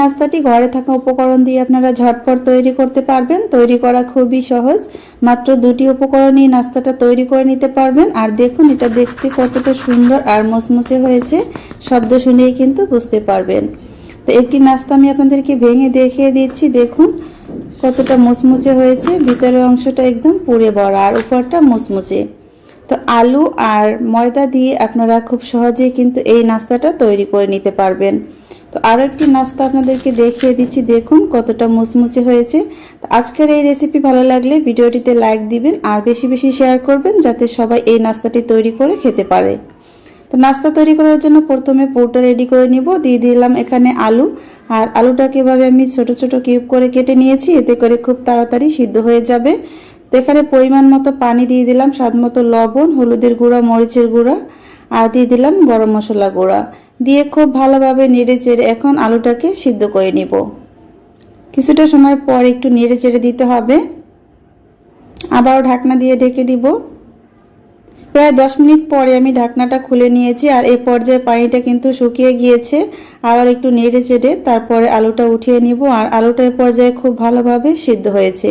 নাস্তাটি ঘরে থাকা উপকরণ দিয়ে আপনারা ঝটপট তৈরি করতে পারবেন। তৈরি করা খুবই সহজ। মাত্র দুটি উপকরণই নাস্তাটা তৈরি করে নিতে পারবেন। আর দেখুন, এটা দেখতে কতটা সুন্দর আর মুচমুচে হয়েছে। শব্দ শুনেই কিন্তু বুঝতে পারবেন। তো একটি নাস্তা আমি আপনাদেরকে ভেঙে দেখিয়ে দিচ্ছি। দেখুন, কতটা মুচমুচে হয়েছে। ভিতরের অংশটা একদম পুড়ে বড়া আর উপরটা মুচমুচে তো আলু আর ময়দা দিয়ে আপনারা খুব সহজেই কিন্তু এই নাস্তাটা তৈরি করে নিতে পারবেন। তো আরও একটি নাস্তা আপনাদেরকে দেখিয়ে দিচ্ছি। দেখুন কতটা মুচমুচে হয়েছে। আজকের এই রেসিপি ভালো লাগলে ভিডিওটিতে লাইক দিবেন আর বেশি বেশি শেয়ার করবেন যাতে সবাই এই নাস্তাটি তৈরি করে খেতে পারে। তো নাস্তা তৈরি করার জন্য প্রথমে পুরটা রেডি করে নিব। দিয়ে দিলাম এখানে আলু। আর আলুটাকে এভাবে আমি ছোট ছোট কিউব করে কেটে নিয়েছি। এতে করে খুব তাড়াতাড়ি সিদ্ধ হয়ে যাবে। তো এখানে পরিমাণ মতো পানি দিয়ে দিলাম। স্বাদ মতো লবণ, হলুদের গুঁড়া, মরিচের গুঁড়া। আর দিয়ে দিলাম গরম মশলা গুঁড়া। দিয়ে খুব ভালোভাবে নেড়ে চেড়ে এখন আলুটাকে সিদ্ধ করে নিব। কিছুটা সময় পর একটু নেড়ে চেড়ে দিতে হবে। আবারও ঢাকনা দিয়ে ঢেকে দিব। প্রায় দশ মিনিট পরে আমি ঢাকনাটা খুলে নিয়েছি আর এই পর্যায়ে পানিটা কিন্তু শুকিয়ে গিয়েছে। আবার একটু নেড়ে চেড়ে তারপরে আলুটা উঠিয়ে নিব আর আলুটা এই পর্যায়ে খুব ভালোভাবে সিদ্ধ হয়েছে।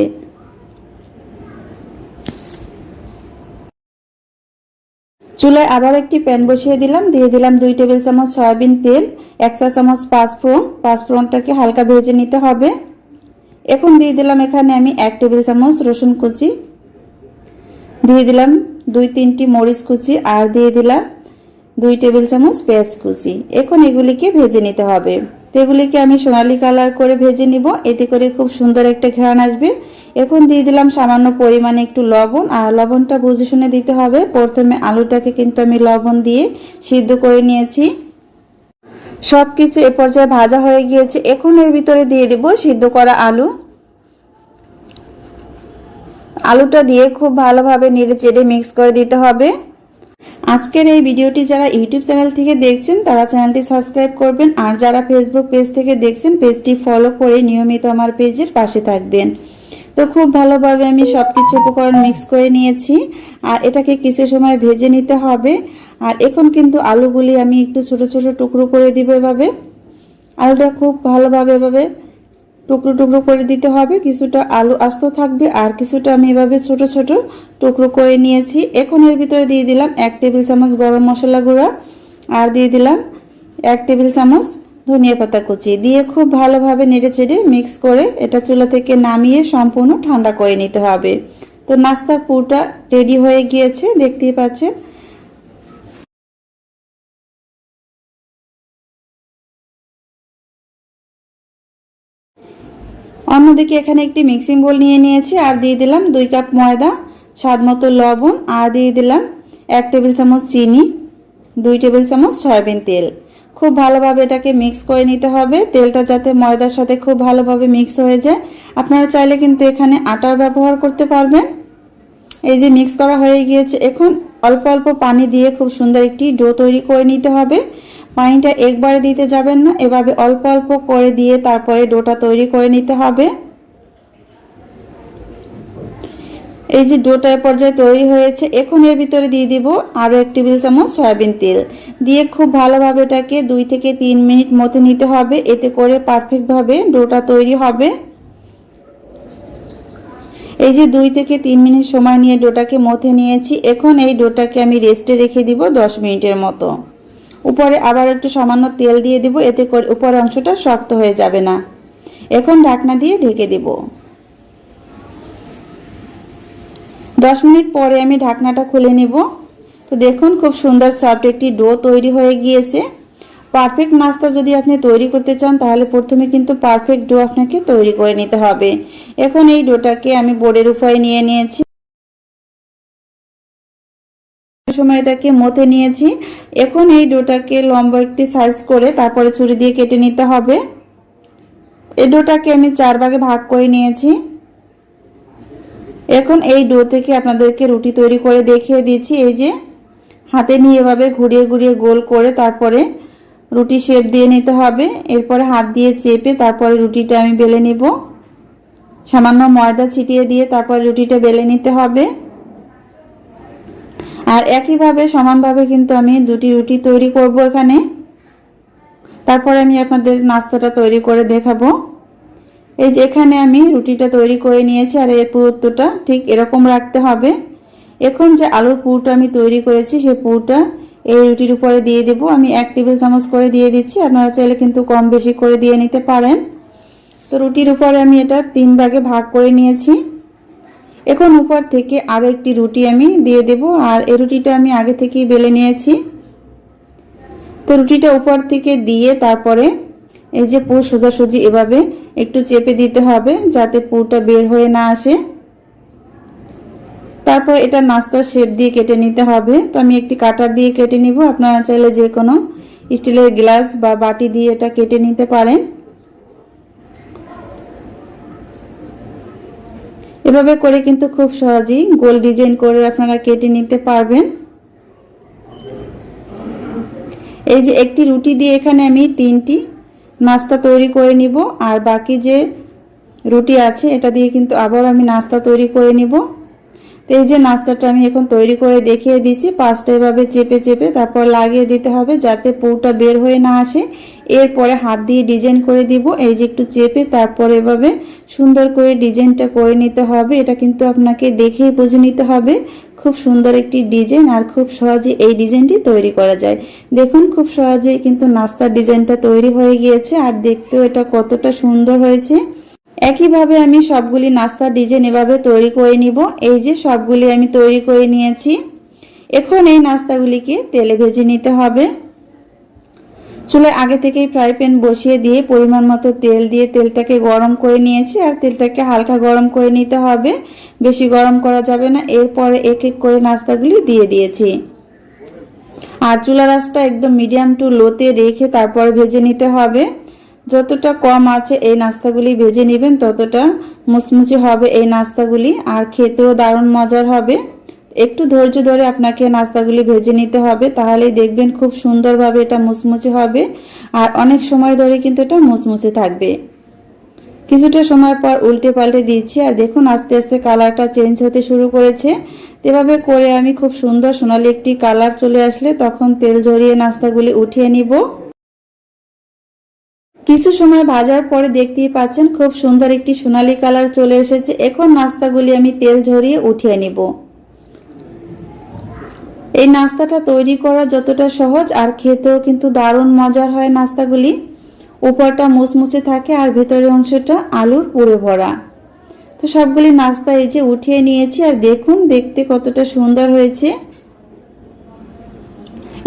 চুলায় আবার একটি প্যান বসিয়ে দিলাম। দিয়ে দিলাম দুই টেবিল চামচ সয়াবিন তেল, এক চা চামচ পাঁচফোড়ন। পাঁচফোড়নটাকে হালকা ভেজে নিতে হবে। এখন দিয়ে দিলাম এখানে আমি এক টেবিল চামচ রসুন কুচি। দিয়ে দিলাম দুই তিনটি মরিচ কুচি আর দিয়ে দিলাম দুই টেবিল চামচ পেঁয়াজ কুচি। এখন এগুলিকে ভেজে নিতে হবে। তো এগুলিকে আমি সোনালি কালার করে ভেজে নিব। এতে করে খুব সুন্দর একটা ঘ্রাণ আসবে। এখন দিয়ে দিলাম সামান্য পরিমাণে একটু লবণ। আর লবণটা বুঝে শুনে দিতে হবে। প্রথমে আলুটাকে কিন্তু আমি লবণ দিয়ে সিদ্ধ করে নিয়েছি। সব কিছু এ পর্যায়ে ভাজা হয়ে গিয়েছে। এখন এর ভিতরে দিয়ে দিব সিদ্ধ করা আলু। আলুটা দিয়ে খুব ভালোভাবে নেড়ে চেড়ে মিক্স করে দিতে হবে। আজকের এই ভিডিওটি যারা ইউটিউব চ্যানেল থেকে দেখছেন, তারা চ্যানেলটি সাবস্ক্রাইব করবেন আর যারা ফেসবুক পেজ থেকে দেখছেন পেজটি ফলো করে নিয়মিত আমার পেজের পাশে থাকবেন। তো খুব ভালোভাবে আমি সব কিছু উপকরণ মিক্স করে নিয়েছি আর এটাকে কিছু সময় ভেজে নিতে হবে। আর এখন কিন্তু আলুগুলি আমি একটু ছোট ছোট টুকরো করে দিব এভাবে। আলুটা খুব ভালোভাবে এভাবে টুকরো টুকরো করে দিতে হবে। কিছুটা আলু আস্ত থাকবে আর কিছুটা আমি এভাবে ছোট ছোট টুকরো করে নিয়েছি। এখন এর ভিতরে দিয়ে দিলাম এক টেবিল চামচ গরম মশলা গুঁড়া আর দিয়ে দিলাম এক টেবিল চামচ ধনিয়া পাতা কুচি। দিয়ে খুব ভালোভাবে নেড়ে চেড়ে মিক্স করে এটা চুলা থেকে নামিয়ে সম্পূর্ণ ঠান্ডা করে নিতে হবে। তো নাস্তার পুরটা রেডি হয়ে গিয়েছে, দেখতেই পাচ্ছেন। অন্যদিকে এখানে একটি মিক্সিং বোল নিয়ে নিয়েছি, আর দিয়ে দিলাম দুই কাপ ময়দা, স্বাদ মতো লবণ, আর দিয়ে দিলাম এক টেবিল চামচ চিনি, দুই টেবিল চামচ সয়াবিন তেল। খুব ভালোভাবে এটাকে মিক্স করে নিতে হবে, তেলটা যাতে ময়দার সাথে খুব ভালোভাবে মিক্স হয়ে যায়। আপনারা চাইলে কিন্তু এখানে আটার ব্যবহার করতে পারবেন। এই যে মিক্স করা হয়ে গিয়েছে, এখন অল্প অল্প পানি দিয়ে খুব সুন্দর একটি ডো তৈরি করে নিতে হবে। পানিটা একবারে দিতে যাবেন না, এভাবে অল্প অল্প করে দিয়ে তারপরে ডোটা তৈরি করে নিতে হবে। এই যে ডোটা পর্যায়ে তৈরি হয়েছে, এখন এর ভিতরে দিয়ে দিব আরও এক টেবিল চামচ সয়াবিন তেল। দিয়ে খুব ভালোভাবে এটাকে দুই থেকে তিন মিনিট মতে নিতে হবে, এতে করে পারফেক্টভাবে ডোটা তৈরি হবে। এই যে দুই থেকে তিন মিনিট সময় নিয়ে ডোটাকে মথে নিয়েছি, এখন এই ডোটাকে আমি রেস্টে রেখে দিব দশ মিনিটের মতো। উপরে আবার একটু সামান্য তেল দিয়ে দিব, এতে করে উপরের অংশটা শক্ত হয়ে যাবে না। এখন ঢাকনা দিয়ে ঢেকে দিব। দশ মিনিট পরে আমি ঢাকনাটা খুলে নিব। তো দেখুন খুব সুন্দর সফট একটি ডো তৈরি হয়ে গিয়েছে। পারফেক্ট নাস্তা যদি আপনি তৈরি করতে চান, তাহলে প্রথমে কিন্তু পারফেক্ট ডো আপনাকে তৈরি করে নিতে হবে। এখন এই ডোটাকে আমি বোর্ডের উপায়ে নিয়ে নিয়েছি। সময় এটাকে মতে নিয়েছি। এখন এই ডোটাকে লম্বা একটি সাইজ করে তারপরে ছুরি দিয়ে কেটে নিতে হবে। এই ডোটাকে আমি চার ভাগে ভাগ করে নিয়েছি। এখন এই ডো থেকে আপনাদেরকে রুটি তৈরি করে দেখিয়ে দিয়েছি এই যে হাতে নিয়ে এভাবে ঘুরিয়ে ঘুরিয়ে গোল করে তারপরে রুটি শেপ দিয়ে নিতে হবে। এরপরে হাত দিয়ে চেপে তারপরে রুটিটা আমি বেলে নিব। সামান্য ময়দা ছিটিয়ে দিয়ে তারপরে রুটিটা বেলে নিতে হবে। আর একইভাবে সমানভাবে কিন্তু আমি দুটি রুটি তৈরি করব এখানে। তারপরে আমি আপনাদের নাস্তাটা তৈরি করে দেখাবো। এই যে এখানে আমি রুটিটা তৈরি করে নিয়েছি আর এর পুরুত্বটা ঠিক এরকম রাখতে হবে। এখন যে আলুর পুরটা আমি তৈরি করেছি সেই পুরটা এই রুটির উপরে দিয়ে দেব। আমি এক টেবিল চামচ করে দিয়ে দিচ্ছি। আপনারা চাইলে কিন্তু কম বেশি করে দিয়ে নিতে পারেন। তো রুটির উপরে আমি এটা তিন ভাগে ভাগ করে নিয়েছি। এখন উপর থেকে আরও একটি রুটি আমি দিয়ে দেব, আর এই রুটিটা আমি আগে থেকেই বেলে নিয়েছি। তো রুটিটা উপর থেকে দিয়ে তারপরে এই যে পুর সোজাসুজি এভাবে একটু চেপে দিতে হবে যাতে পুরটা বের হয়ে না আসে। তারপর এটা নাস্তার শেপ দিয়ে কেটে নিতে হবে। তো আমি একটি কাটার দিয়ে কেটে নিব, আপনারা চাইলে যে কোনো স্টিলের গ্লাস বা বাটি দিয়ে এটা কেটে নিতে পারেন। এভাবে করে কিন্তু খুব সহজেই গোল ডিজাইন করে আপনারা কেটে নিতে পারবেন। এই যে একটি রুটি দিয়ে এখানে আমি তিনটি নাস্তা তৈরি করে নিব, আর বাকি যে রুটি আছে, এটা দিয়ে কিন্তু আবার আমি নাস্তা তৈরি করে নিব। তো এই যে নাস্তাটা আমি এখন তৈরি করে দেখিয়ে দিচ্ছি। পাঁচটা এভাবে চেপে চেপে তারপর লাগিয়ে দিতে হবে যাতে পুরোটা বের হয়ে না আসে। এরপরে হাত দিয়ে ডিজাইন করে দিব। এই যে একটু চেপে তারপর এভাবে সুন্দর করে ডিজাইনটা করে নিতে হবে। এটা কিন্তু আপনাকে দেখেই বুঝে নিতে হবে। খুব সুন্দর একটি ডিজাইন আর খুব সহজে এই ডিজাইনটি তৈরি করা যায়। দেখুন, খুব সহজেই কিন্তু নাস্তার ডিজাইনটা তৈরি হয়ে গিয়েছে। আর দেখতেও এটা কতটা সুন্দর হয়েছে। একইভাবে আমি সবগুলি নাস্তার ডিজাইন এভাবে তৈরি করে নিব। এই যে সবগুলি আমি তৈরি করে নিয়েছি। এখন এই নাস্তাগুলিকে তেলে ভেজে নিতে হবে। চুলে আগে থেকেই ফ্রাই প্যান বসিয়ে দিয়ে পরিমাণ মতো তেল দিয়ে তেলটাকে গরম করে নিয়েছি আর তেলটাকে হালকা গরম করে নিতে হবে। বেশি গরম করা যাবে না। এরপরে এক এক করে নাস্তাগুলি দিয়ে দিয়েছি। আর চুলা রাসটা একদম মিডিয়াম টু লোতে রেখে তারপর ভেজে নিতে হবে। যতটা কম আছে এই নাস্তাগুলি ভেজে নেবেন, ততটা মুচমুচে হবে এই নাস্তাগুলি, আর খেতেও দারুণ মজার হবে। একটু ধৈর্য ধরে আপনাকে নাস্তাগুলি ভেজে নিতে হবে, তাহলেই দেখবেন খুব সুন্দরভাবে এটা মুচমুচে হবে, আর অনেক সময় ধরে কিন্তু এটা মুচমুচে থাকবে। কিছুটা সময় পর উল্টে পাল্টে দিচ্ছি, আর দেখুন আস্তে আস্তে কালারটা চেঞ্জ হতে শুরু করেছে। এভাবে করে আমি খুব সুন্দর সোনালি একটি কালার চলে আসলে তখন তেল ঝরিয়ে নাস্তাগুলি উঠিয়ে নিব। কিছু সময় ভাজার পরে দেখতেই পাচ্ছেন খুব সুন্দর একটি সোনালি কালার চলে এসেছে। এখন নাস্তাগুলি আমি তেল ঝরিয়ে উঠিয়ে নিব। এই নাস্তাটা তৈরি করা যতটা সহজ আর খেতেও কিন্তু দারুণ মজার হয় নাস্তাগুলি। উপরটা মুচমুচে থাকে আর ভেতরের অংশটা আলুর পুরে ভরা। তো সবগুলি নাস্তা এই যে উঠিয়ে নিয়েছি আর দেখুন, দেখতে কতটা সুন্দর হয়েছে।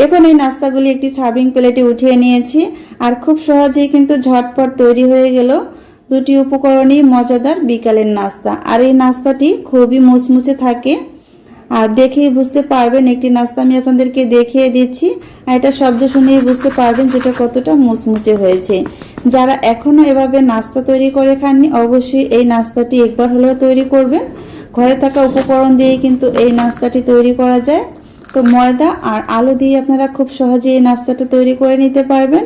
এখন এই নাস্তাগুলি একটি সার্ভিং প্লেটে উঠিয়ে নিয়েছি। আর খুব সহজেই কিন্তু ঝটপট তৈরি হয়ে গেল দুটি উপকরণই মজাদার বিকালের নাস্তা। আর এই নাস্তাটি খুবই মুচমুচে থাকে। আর দেখেই বুঝতে পারবেন, একটি নাস্তা আমি আপনাদেরকে দেখিয়ে দিচ্ছি। আর এটা শব্দ শুনেই বুঝতে পারবেন যেটা কতটা মুচমুচে হয়েছে। যারা এখনও এভাবে নাস্তা তৈরি করে খাননি, অবশ্যই এই নাস্তাটি একবার হলেও তৈরি করবেন। ঘরে থাকা উপকরণ দিয়ে কিন্তু এই নাস্তাটি তৈরি করা যায়। তো ময়দা আর আলু দিয়ে আপনারা খুব সহজে এই নাস্তাটা তৈরি করে নিতে পারবেন।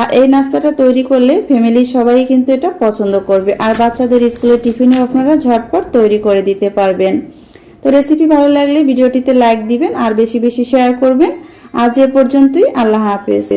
আর এই নাস্তাটা তৈরি করলে ফ্যামিলির সবাই কিন্তু এটা পছন্দ করবে। আর বাচ্চাদের স্কুলের টিফিনেও আপনারা ঝটপট তৈরি করে দিতে পারবেন। তো রেসিপি ভালো লাগলে ভিডিওটিতে লাইক দিবেন আর বেশি বেশি শেয়ার করবেন। আজ এ পর্যন্তই, আল্লাহ হাফেজ।